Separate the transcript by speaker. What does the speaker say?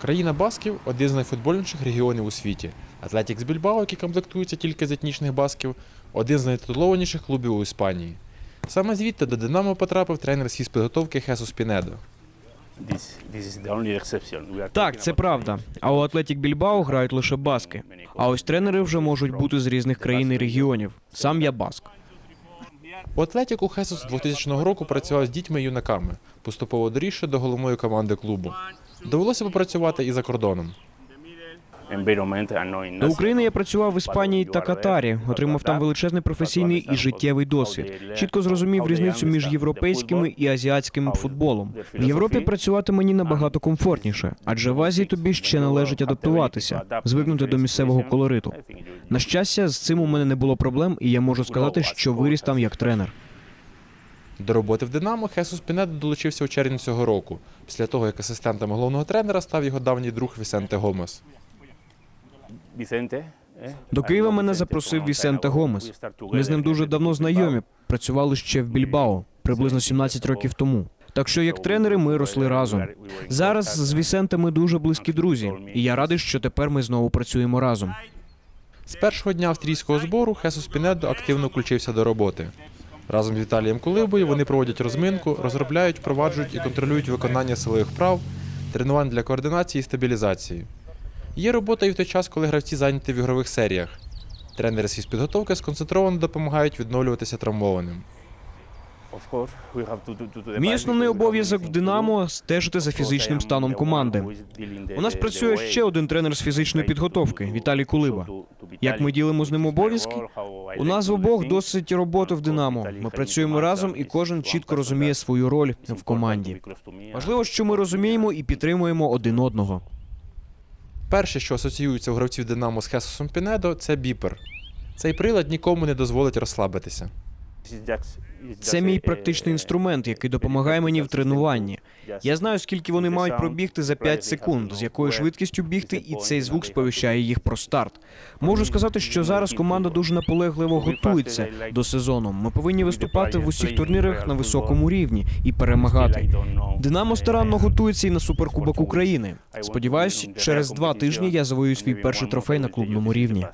Speaker 1: Країна Басків один з найфутбольніших регіонів у світі. Атлетікс Більбао, який комплектується тільки з етнічних басків, один з найтитулованіших клубів у Іспанії. Саме звідти до Динамо потрапив тренер з підготовки Хесус Пінедо.
Speaker 2: Так, це правда. А у Атлетік Більбао грають лише баски. А ось тренери вже можуть бути з різних країн і регіонів. Сам я баск.
Speaker 1: У Атлетіку Хесус з 2000 року працював з дітьми і юнаками, поступово дорісши до головної команди клубу. Довелося попрацювати і за кордоном.
Speaker 2: До України я працював в Іспанії та Катарі, отримав там величезний професійний і життєвий досвід. Чітко зрозумів різницю між європейським і азіатським футболом. В Європі працювати мені набагато комфортніше, адже в Азії тобі ще належить адаптуватися, звикнути до місцевого колориту. На щастя, з цим у мене не було проблем, і я можу сказати, що виріс там як тренер.
Speaker 1: До роботи в Динамо Хесус Пінедо долучився у червні цього року, після того як асистентом головного тренера став його давній друг Вісенте Гомес.
Speaker 2: До Києва мене запросив Вісенте Гомес. Ми з ним дуже давно знайомі, працювали ще в Більбао, приблизно 17 років тому. Так що, як тренери, ми росли разом. Зараз з Вісенте ми дуже близькі друзі, і я радий, що тепер ми знову працюємо разом.
Speaker 1: З першого дня австрійського збору Хесус Пінедо активно включився до роботи. Разом з Віталієм Кулибою вони проводять розминку, розробляють, впроваджують і контролюють виконання силових вправ, тренувань для координації і стабілізації. Є робота і в той час, коли гравці зайняті в ігрових серіях. Тренери з підготовки сконцентровано допомагають відновлюватися травмованим.
Speaker 2: Мій основний обов'язок в Динамо стежити за фізичним станом команди. У нас працює ще один тренер з фізичної підготовки Віталій Кулиба. Як ми ділимо з ним обов'язки? У нас в обох досить роботи в Динамо. Ми працюємо разом, і кожен чітко розуміє свою роль в команді. Важливо, що ми розуміємо і підтримуємо один одного.
Speaker 1: Перше, що асоціюється у гравців Динамо з Хесусом Пінедо, це біпер. Цей прилад нікому не дозволить розслабитися.
Speaker 2: Це мій практичний інструмент, який допомагає мені в тренуванні. Я знаю, скільки вони мають пробігти за 5 секунд, з якою швидкістю бігти, і цей звук сповіщає їх про старт. Можу сказати, що зараз команда дуже наполегливо готується до сезону. Ми повинні виступати в усіх турнірах на високому рівні і перемагати. Динамо старанно готується і на суперкубок України. Сподіваюсь, через два тижні я завоюю свій перший трофей на клубному рівні.